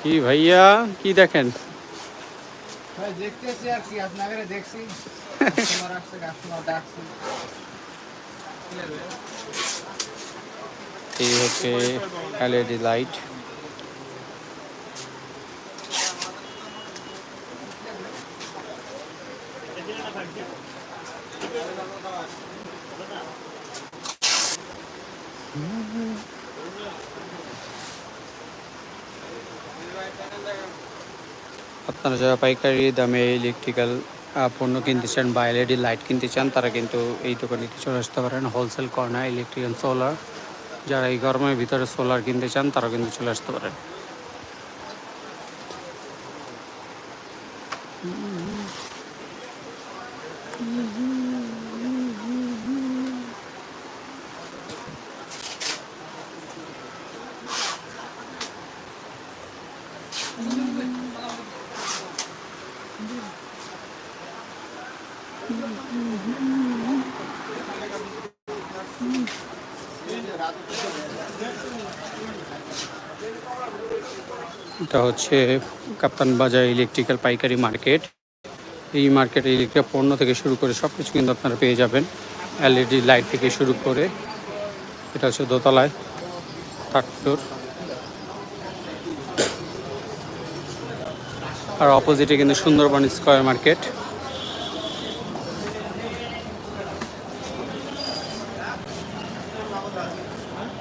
কি ভাইয়া কি দেখেন ভাই দেখতেছি আর কি আপনাকে দেখছি কাস্টমার আসছে কাস্টমার ডাকছি এই হচ্ছে এলইডি লাইট আপনারা যারা পাইকারি দামে ইলেকট্রিক্যাল পণ্য কিনতে চান বা এলইডি লাইট কিনতে চান, তারা কিন্তু এই দোকানে চলে আসতে পারেন। হোলসেল কর্নার ইলেকট্রিক্যাল সোলার যারা এই গরমের ভিতরে সোলার কিনতে চান তারা কিন্তু চলে আসতে পারেন। এটা হচ্ছে কাপ্তান বাজার ইলেকট্রিক্যাল পাইকারি মার্কেট। এই মার্কেটে ইলেকট্রিক পণ্য থেকে শুরু করে সব কিছু কিন্তু আপনারা পেয়ে যাবেন। এলইডি লাইট থেকে শুরু করে এটা হচ্ছে দোতলায় থার্ড ফ্লোর। আর অপোজিটে কিন্তু সুন্দরবন স্কোয়ার মার্কেট।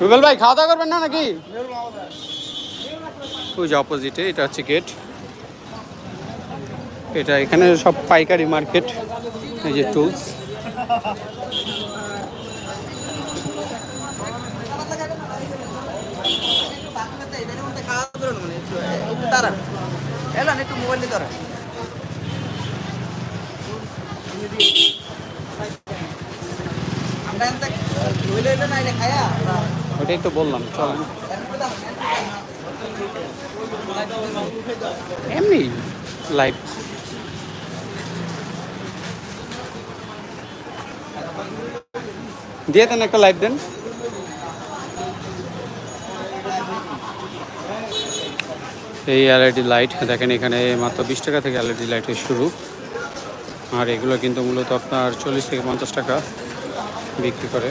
রুবেল ভাই খাওয়া দাওয়া করবেন না নাকি? ওই যে অপোজিটে এটা হচ্ছে গেট এটা এখানে সব পাইকারি মার্কেট এই যে টুলস আমরা ওটাই তো বললাম চলেন এমনি লাইভ দিয়ে দেন একটা লাইভ দেন। এই এলইডি লাইট দেখেন এখানে মাত্র বিশ টাকা থেকে এলইডি লাইটের শুরু। আর এগুলো কিন্তু মূলত আপনার চল্লিশ থেকে পঞ্চাশ টাকা বিক্রি করে।